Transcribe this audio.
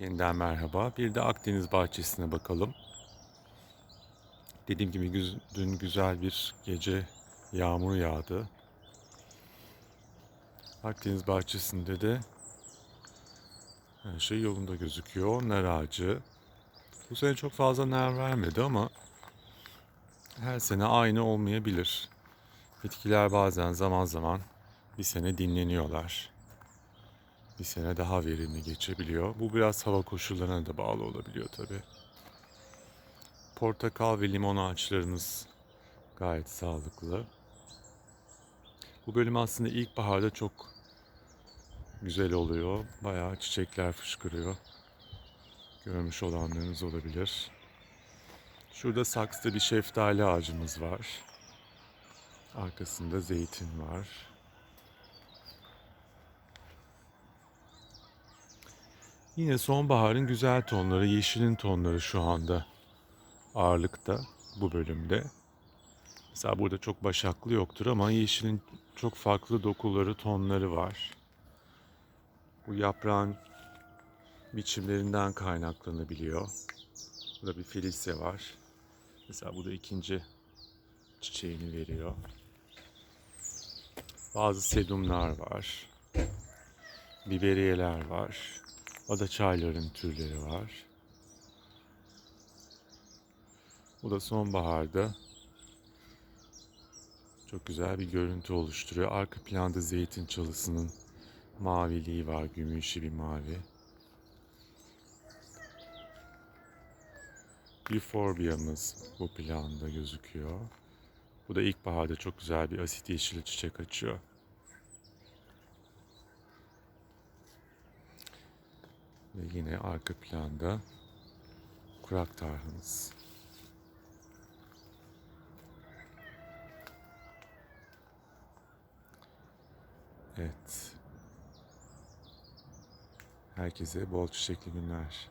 Yeniden merhaba. Bir de Akdeniz bahçesine bakalım. Dediğim gibi dün güzel bir gece yağmur yağdı. Akdeniz bahçesinde de her şey yolunda gözüküyor. Nar ağacı. Bu sene çok fazla nar vermedi ama her sene aynı olmayabilir. Bitkiler bazen zaman zaman bir sene dinleniyorlar. Bir sene daha verimli geçebiliyor. Bu biraz hava koşullarına da bağlı olabiliyor tabi. Portakal ve limon ağaçlarımız gayet sağlıklı. Bu bölüm aslında ilkbaharda çok güzel oluyor. Bayağı çiçekler fışkırıyor. Görmüş olanlarınız olabilir. Şurada saksıda bir şeftali ağacımız var. Arkasında zeytin var. Yine sonbaharın güzel tonları, yeşilin tonları şu anda ağırlıkta bu bölümde. Mesela burada çok başaklı yoktur ama yeşilin çok farklı dokuları, tonları var. Bu yaprağın biçimlerinden kaynaklanabiliyor. Burada bir filise var. Mesela bu da ikinci çiçeğini veriyor. Bazı sedumlar var. Biberiyeler var. Ada çayların türleri var. Bu da sonbaharda çok güzel bir görüntü oluşturuyor. Arka planda zeytin çalısının maviliği var, gümüşü bir mavi. Euphorbia'mız bu planda gözüküyor. Bu da ilkbaharda çok güzel bir asit yeşili çiçek açıyor. Ve yine arka planda kurak tarhımız. Evet. Herkese bol çiçekli günler.